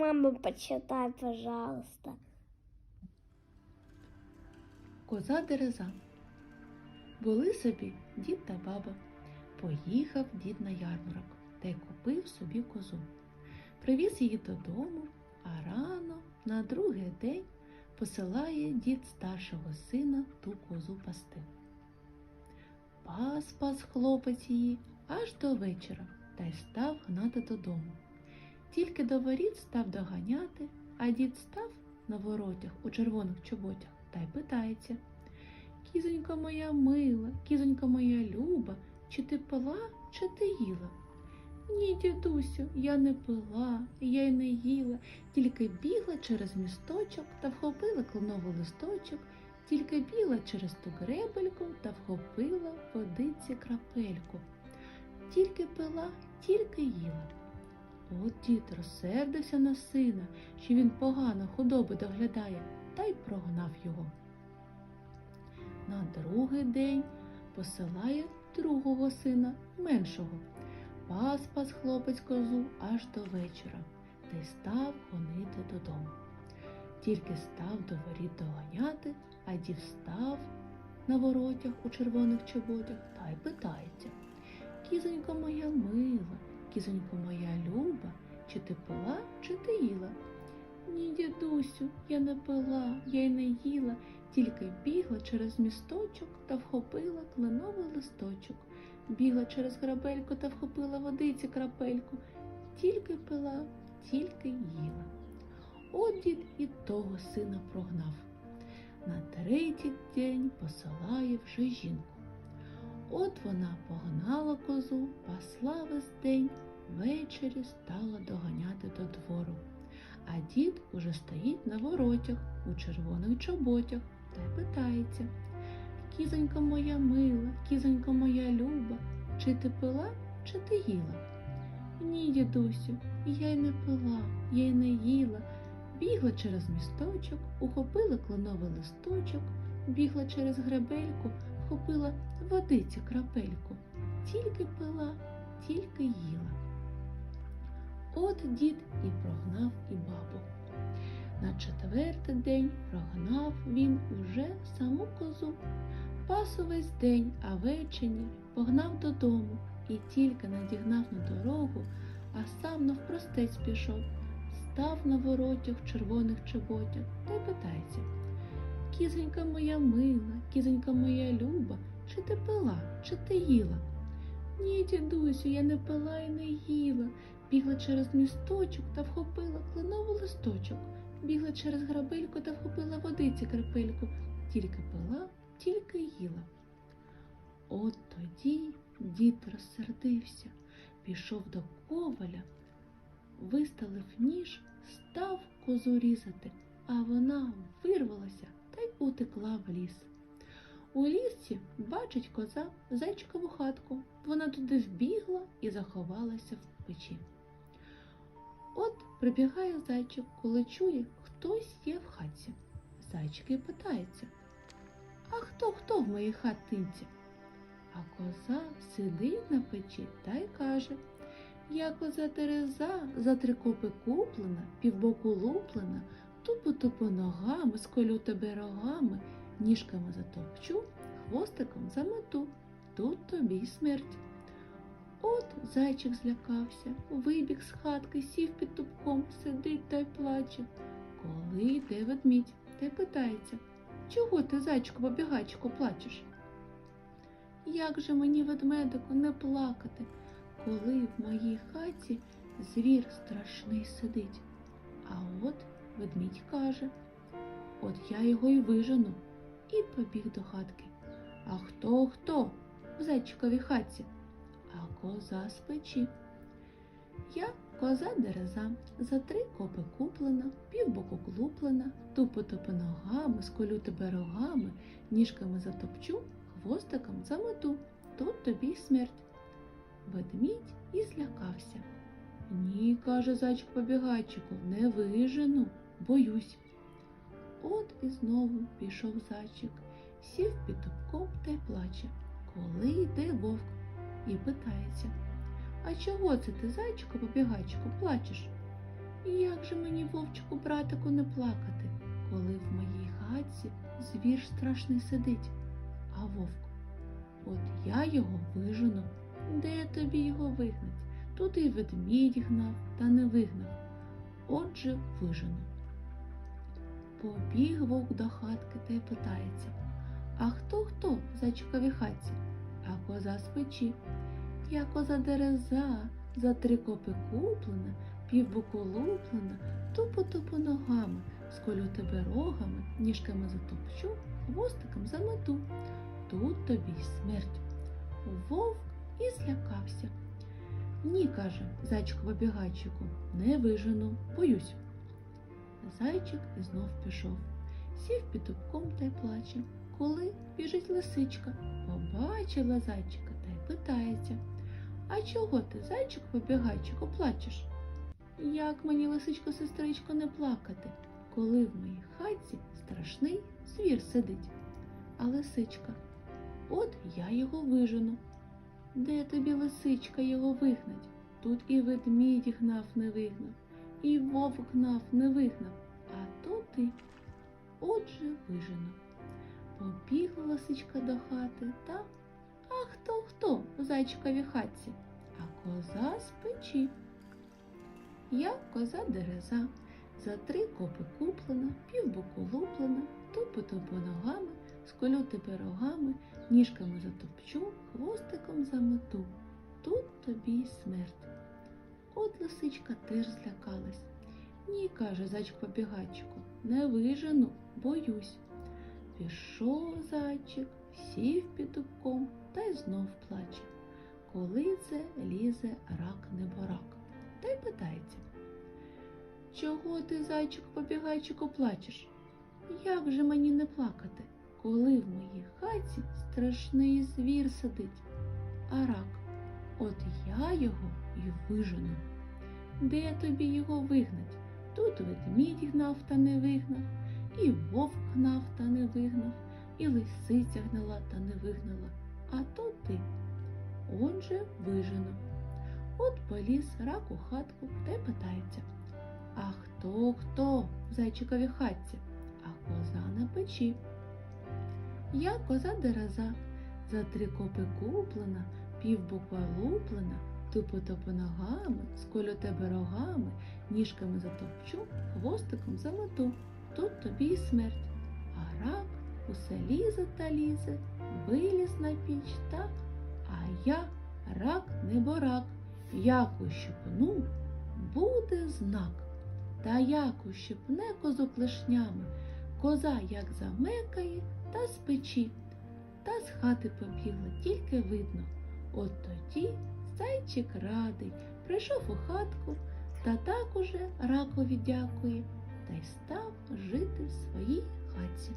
Мама, почитай, пожалуйста. Коза дереза. Були собі дід та баба. Поїхав дід на ярмарок та й купив собі козу. Привіз її додому, а рано на другий день посилає дід старшого сина ту козу пасти. Пас пас хлопець її аж до вечора та й став гнати додому. Тільки до воріт став доганяти, а дід став на воротях у червоних чоботях та й питається. Кізонька моя мила, кізонька моя люба, чи ти пила, чи ти їла? Ні, дідусю, я не пила, я й не їла, тільки бігла через місточок та вхопила кленовий листочок, тільки бігла через ту гребельку та вхопила водиці крапельку. Тільки пила, тільки їла. От дід розсердився на сина, що він погано худоби доглядає, та й прогнав його. На другий день посилає другого сина, меншого. Пас пас хлопець козу аж до вечора, та й став гонити додому. Тільки став до воріт доганяти, а дів став на воротях у червоних чоботях та й питається. Кізонько моя мила, кізонько моя люба, чи ти пила, чи ти їла? Ні, дідусю, я не пила, я й не їла, тільки бігла через місточок та вхопила кленовий листочок, бігла через грабельку та вхопила водиці крапельку, тільки пила, тільки їла. От дід і того сина прогнав. На третій день посилає вже жінку. От вона погнала козу, пасла весь день, ввечері стала доганяти до двору. А дід уже стоїть на воротях у червоних чоботях та й питається. Кізонька моя мила, кізонька моя люба, чи ти пила, чи ти їла? Ні, дідусю, я й не пила, я й не їла. Бігла через місточок, ухопила кленовий листочок, бігла через гребельку, вхопила водиці крапельку. Тільки пила, тільки їла. От дід і прогнав і бабу. На четвертий день прогнав він уже саму козу. Пас увесь день, а вечені погнав додому і тільки надігнав на дорогу, а сам навпростець пішов, став на воротях червоних чоботях та й питається. Кізонька моя мила, кізонька моя люба, чи ти пила, чи ти їла? Ні, дідусю, я не пила і не їла. Бігла через місточок та вхопила кленовий листочок, бігла через грабельку та вхопила водиці крапельку, тільки пила, тільки їла. От тоді дід розсердився, пішов до коваля, виставив ніж, став козу різати, а вона вирвалася та й утекла в ліс. У лісі бачить коза зайчикову хатку. Вона туди вбігла і заховалася в печі. От прибігає зайчик, коли чує, хтось є в хатці. Зайчик і питається, а хто хто в моїй хатинці? А коза сидить на печі та й каже, я коза Тереза, за три копи куплена, півбоку луплена, тупо-тупо ногами, сколю тебе рогами, ніжками затопчу, хвостиком замету, тут тобі й смерть. От зайчик злякався, вибіг з хатки, сів під тупком, сидить та й плаче. Коли йде ведмідь та й питається, чого ти, зайчику побігайчику, плачеш? Як же мені, ведмедику, не плакати, коли в моїй хаті звір страшний сидить? А от ведмідь каже, от я його й вижену, і побіг до хатки. А хто хто в зайчиковій хатці? а коза з печі. Я коза дереза, за три копи куплена, півбоку клуплена, тупо тупо ногами, сколю тебе рогами, ніжками затопчу, хвостиком замету, тут тобі й смерть. Ведмідь і злякався. Ні, каже зайчик побігайчику, не вижену, боюсь. От і знову пішов зайчик, сів під тупком та й плаче. Коли йде вовк, і питається, а чого це ти, зайчику побігайчику, плачеш? Як же мені, вовчику, братику, не плакати, коли в моїй хатці звір страшний сидить, а вовк? От я його вижену, де тобі його вигнать? Тут і ведмідь гнав, та не вигнав. Отже, вижену. Побіг вовк до хатки та й питається, а хто хто в зайчиковій хатці? А коза з печі. Я коза дереза, за три копи куплена, півбоку луплена, тупо-тупо ногами, сколю тебе рогами, ніжками затопчу, хвостиком замету. Тут тобі й смерть. Вовк і злякався. Ні, каже зайчик побігайчику, не вижену, боюсь. Зайчик знов пішов, сів під дубком та й плаче. Коли біжить лисичка, побачила зайчика та й питається. А чого ти, зайчик побігайчику, плачеш? Як мені, лисичко, сестричко, не плакати, коли в моїй хатці страшний звір сидить? А лисичка, от я його вижену. Де тобі лисичка його вигнать? Тут і ведмідь гнав не вигнав, і вовк гнав не вигнав, а то ти. Отже, вижену. Побігла лисичка до хати та а хто хто у зайчиковій хатці? А коза з печі. Я коза дереза, за три копи куплена, півбоку луплена, тупо-тупо ногами, сколю тебе рогами, ніжками затопчу, хвостиком замету. Тут тобі й смерть. От лисичка теж злякалась. Ні, каже зайчик побігайчику, не вижену, боюсь. Пішов зайчик, сів під дубком та й знов плаче. Коли це лізе рак неборак, та й питається. Чого ти, зайчик побігайчику, плачеш? Як же мені не плакати, коли в моїй хаті страшний звір сидить, а рак, от я його й вижену. Де тобі його вигнать? Тут ведмідь гнав та не вигнав, і вовк гнав та не вигнав, і лисиця гнала та не вигнала, а то ти. Отже, вижену. От поліз рак у хатку та питається. А хто хто в зайчиковій хатці, а коза на печі. Я коза дереза, за три копи куплена, півбуква луплена, тупо-топо ногами, сколю тебе рогами, ніжками затопчу, хвостиком замету. Тут тобі й смерть. А рак усе лізе та лізе, виліз на піч та, а я рак неборак, як ущипну, буде знак. Та як ущипне козу клешнями, коза як замекає та з печі, та з хати побігла, тільки видно. От тоді зайчик радий, прийшов у хатку, та так уже ракові дякує, та й став жити в своїй хатці.